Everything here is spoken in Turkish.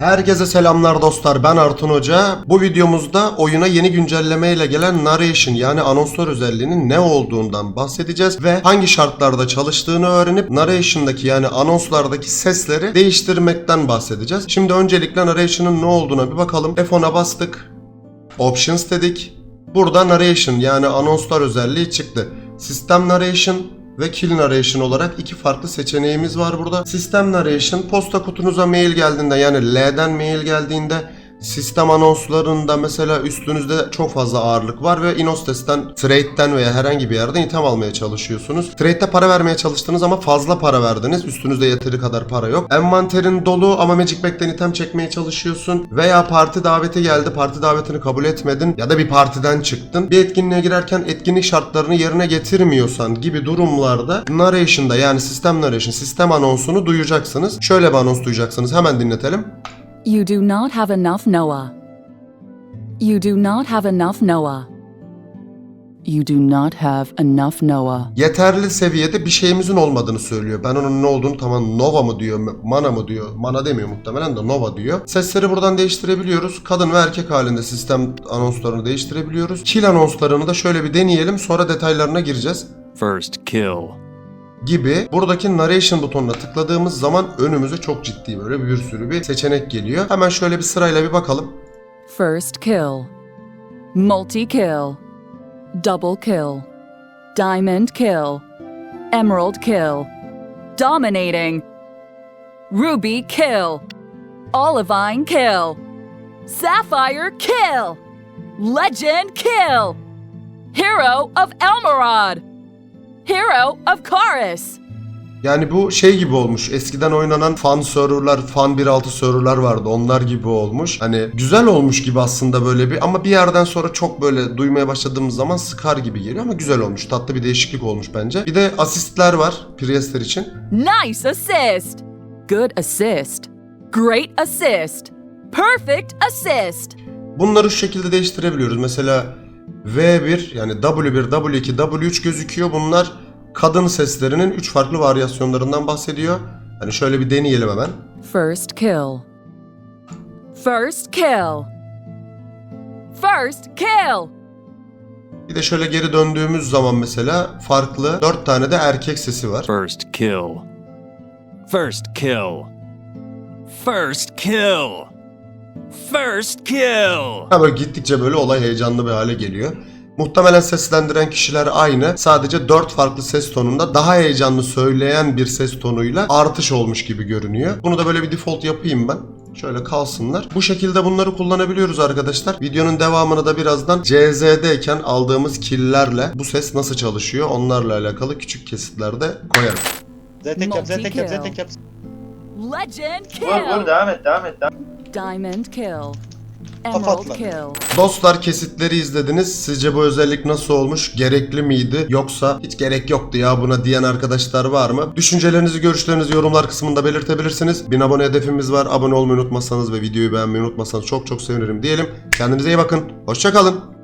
Herkese selamlar dostlar ben Artun Hoca. Bu videomuzda oyuna yeni güncelleme ile gelen narration yani anonsör özelliğinin ne olduğundan bahsedeceğiz ve hangi şartlarda çalıştığını öğrenip narration'daki yani anonslardaki sesleri değiştirmekten bahsedeceğiz. Şimdi öncelikle narration'ın ne olduğuna bir bakalım. F10'a bastık. Options dedik. Burada narration yani anonslar özelliği çıktı. System narration ve kill narration olarak iki farklı seçeneğimiz var burada. System narration posta kutunuza mail geldiğinde yani L'den mail geldiğinde sistem anonslarında mesela üstünüzde çok fazla ağırlık var ve Inostes'ten, trade'den veya herhangi bir yerden item almaya çalışıyorsunuz. Trade'de para vermeye çalıştınız ama fazla para verdiniz. Üstünüzde yeteri kadar para yok. Envanterin dolu ama Magic Back'ten item çekmeye çalışıyorsun. Veya parti daveti geldi. Parti davetini kabul etmedin. Ya da bir partiden çıktın. Bir etkinliğe girerken etkinlik şartlarını yerine getirmiyorsan gibi durumlarda narration'da yani sistem narration, sistem anonsunu duyacaksınız. Şöyle bir anons duyacaksınız. Hemen dinletelim. You do not have enough Noah. You do not have enough Noah. You do not have enough Noah. yeterli seviyede bir şeyimizin olmadığını söylüyor. Ben onun ne olduğunu tamam Nova mı diyor, Mana mı diyor. Mana demiyor muhtemelen de Nova diyor. Sesleri buradan değiştirebiliyoruz. Kadın ve erkek halinde sistem anonslarını değiştirebiliyoruz. Kill anonslarını da şöyle bir deneyelim sonra detaylarına gireceğiz. First kill. Gibi buradaki narration butonuna tıkladığımız zaman önümüze çok ciddi böyle bir sürü bir seçenek geliyor. Hemen şöyle bir sırayla bir bakalım. First kill. Multi kill. Double kill. Diamond kill. Emerald kill. Dominating. Ruby kill. Olivine kill. Sapphire kill. Legend kill. Hero of Elmerod. Hero of Chorus. Yani bu şey gibi olmuş. Eskiden oynanan fan serverlar, fan 1.6 serverlar vardı. Onlar gibi olmuş. Hani güzel olmuş gibi aslında böyle bir ama bir yerden sonra çok böyle duymaya başladığımız zaman sıkar gibi geliyor ama güzel olmuş. Tatlı bir değişiklik olmuş bence. Bir de asistler var Priestler için. Nice assist. Good assist. Great assist. Perfect assist. Bunları şu şekilde değiştirebiliyoruz. Mesela V1 yani W1, W2, W3 gözüküyor. Bunlar kadın seslerinin 3 farklı varyasyonlarından bahsediyor. Hani şöyle bir deneyelim hemen. First kill. First kill. First kill. Bir de şöyle geri döndüğümüz zaman mesela farklı 4 tane de erkek sesi var. First kill. First kill. First kill. First kill. Ha böyle gittikçe böyle olay heyecanlı bir hale geliyor. Muhtemelen seslendiren kişiler aynı. Sadece 4 farklı ses tonunda daha heyecanlı söyleyen bir ses tonuyla artış olmuş gibi görünüyor. Bunu da böyle bir default yapayım ben. Şöyle kalsınlar. Bu şekilde bunları kullanabiliyoruz arkadaşlar. Videonun devamını da birazdan CZ'deyken aldığımız killlerle bu ses nasıl çalışıyor onlarla alakalı küçük kesitlerde koyarım. Yap, zetek yap. Legend Vur vur kill. devam et, devam et. Devam. Diamond kill. Kapatla. Emerald kill. Dostlar kesitleri izlediniz. Sizce bu özellik nasıl olmuş? Gerekli miydi? Yoksa hiç gerek yoktu ya buna diyen arkadaşlar var mı? Düşüncelerinizi, görüşlerinizi yorumlar kısmında belirtebilirsiniz. 1000 abone hedefimiz var. Abone olmayı unutmazsanız ve videoyu beğenmeyi unutmazsanız çok çok sevinirim diyelim. Kendinize iyi bakın. Hoşçakalın.